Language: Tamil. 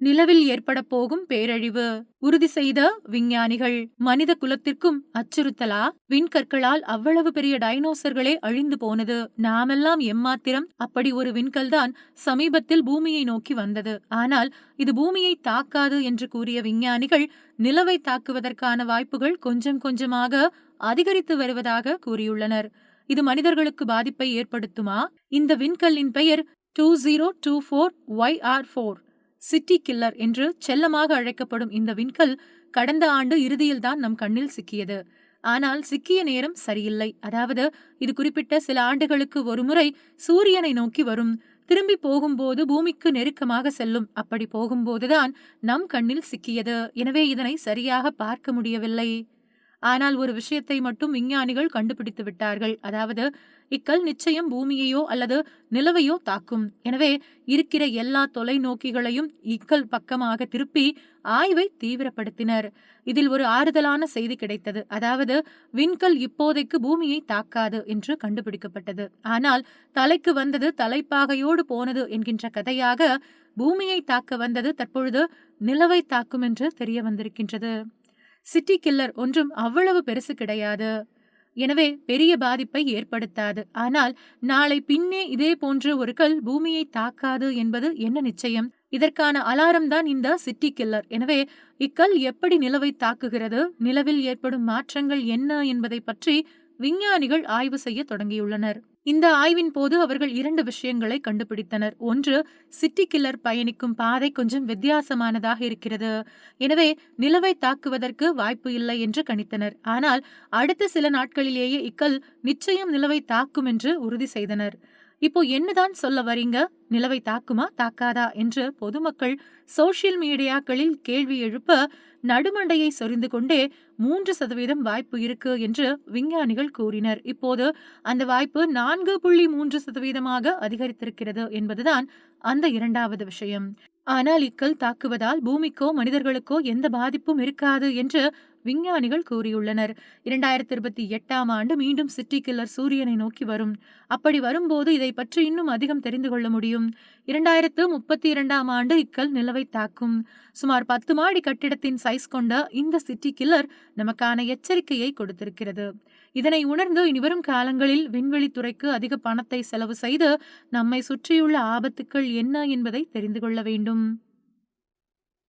நிலவில் ஏற்பட போகும் பேரழிவு. உறுதி செய்த விஞ்ஞானிகள் மனித குலத்திற்கும் அச்சுறுத்தலா? விண்கற்களால் அவ்வளவு பெரிய டைனோசர்களே அழிந்து போனது. நாமெல்லாம் எம்மாத்திரம்? அப்படி ஒரு விண்கல்தான் சமீபத்தில் பூமியை நோக்கி வந்தது. ஆனால் இது பூமியை தாக்காது என்று கூறிய விஞ்ஞானிகள் நிலவை தாக்குவதற்கான வாய்ப்புகள் கொஞ்சம் கொஞ்சமாக அதிகரித்து வருவதாக கூறியுள்ளனர். இது மனிதர்களுக்கு பாதிப்பை ஏற்படுத்துமா? இந்த விண்கல்லின் பெயர் two zero two four Y R four. City killer என்று செல்லமாக அழைக்கப்படும் இந்த விண்கல் கடந்த ஆண்டு இறுதியில்தான் நம் கண்ணில் சிக்கியது. ஆனால் சிக்கிய நேரம் சரியில்லை. அதாவது இது குறிப்பிட்ட சில ஆண்டுகளுக்கு ஒருமுறை சூரியனை நோக்கி வரும். திரும்பி போகும்போது பூமிக்கு நெருக்கமாக செல்லும். அப்படி போகும்போதுதான் நம் கண்ணில் சிக்கியது. எனவே இதனை சரியாக பார்க்க முடியவில்லை. ஆனால் ஒரு விஷயத்தை மட்டும் விஞ்ஞானிகள் கண்டுபிடித்து விட்டார்கள். அதாவது இக்கல் நிச்சயம் பூமியையோ அல்லது நிலவையோ தாக்கும். எனவே இருக்கிற எல்லா தொலைநோக்கிகளையும் இக்கல் பக்கமாக திருப்பி ஆய்வை தீவிரப்படுத்தினர். இதில் ஒரு ஆறுதலான செய்தி கிடைத்தது. அதாவது விண்கல் இப்போதைக்கு பூமியை தாக்காது என்று கண்டுபிடிக்கப்பட்டது. ஆனால் தலைக்கு வந்தது தலைப்பாகையோடு போனது என்கின்ற கதையாக பூமியை தாக்க வந்தது தற்பொழுது நிலவை தாக்கும் என்று தெரிய வந்திருக்கின்றது. சிட்டி கில்லர் ஒன்றும் அவ்வளவு பெருசு கிடையாது. எனவே பெரிய பாதிப்பை ஏற்படுத்தாது. ஆனால் நாளை பின்னே இதே போன்ற ஒரு கல் பூமியை தாக்காது என்பது என்ன நிச்சயம்? இதற்கான அலாரம் தான் இந்த சிட்டி கில்லர். எனவே இக்கல் எப்படி நிலவை தாக்குகிறது? நிலவில் ஏற்படும் மாற்றங்கள் என்ன என்பதை பற்றி விஞ்ஞானிகள் ஆய்வு செய்ய தொடங்கியுள்ளனர். இந்த ஆய்வின் போது அவர்கள் இரண்டு விஷயங்களை கண்டுபிடித்தனர். ஒன்று சிட்டி கில்லர் பயணிக்கும் பாதை கொஞ்சம் வித்தியாசமானதாக இருக்கிறது. எனவே நிலவை தாக்குவதற்கு வாய்ப்பு இல்லை என்று கணித்தனர். ஆனால் அடுத்த சில நாட்களிலேயே இக்கல் நிச்சயம் நிலவை தாக்கும் என்று உறுதி செய்தனர். இப்போ என்னதான் சொல்ல வரீங்க? நிலவை தாக்குமா தாக்காதா? என்று பொதுமக்கள் சோசியல் மீடியாக்களில் கேள்வி எழுப்ப நடுமண்டையை சொரிந்து கொண்டே மூன்று சதவீதம் வாய்ப்பு இருக்கு என்று விஞ்ஞானிகள் கூறினர். இப்போது அந்த வாய்ப்பு நான்கு புள்ளி மூன்று சதவீதமாக அதிகரித்திருக்கிறது என்பதுதான் அந்த இரண்டாவது விஷயம். ஆனால் இக்கல் தாக்குவதால் பூமிக்கோ மனிதர்களுக்கோ எந்த பாதிப்பும் இருக்காது என்று விஞ்ஞானிகள் கூறியுள்ளனர். இரண்டாயிரத்தி இருபத்தி எட்டாம் ஆண்டு மீண்டும் சிட்டி கில்லர் சூரியனை நோக்கி வரும். அப்படி வரும்போது இதை பற்றி இன்னும் அதிகம் தெரிந்து கொள்ள முடியும். இரண்டாயிரத்து முப்பத்தி இரண்டாம் ஆண்டு இக்கல் நிலவை தாக்கும். சுமார் பத்து மாடி கட்டிடத்தின் சைஸ் கொண்ட இந்த சிட்டி கில்லர் நமக்கான எச்சரிக்கையை கொடுத்திருக்கிறது. இதனை உணர்ந்து இனிவரும் காலங்களில் விண்வெளித்துறைக்கு அதிக பணத்தை செலவு செய்து நம்மை சுற்றியுள்ள ஆபத்துக்கள் என்ன என்பதை தெரிந்து கொள்ள வேண்டும்.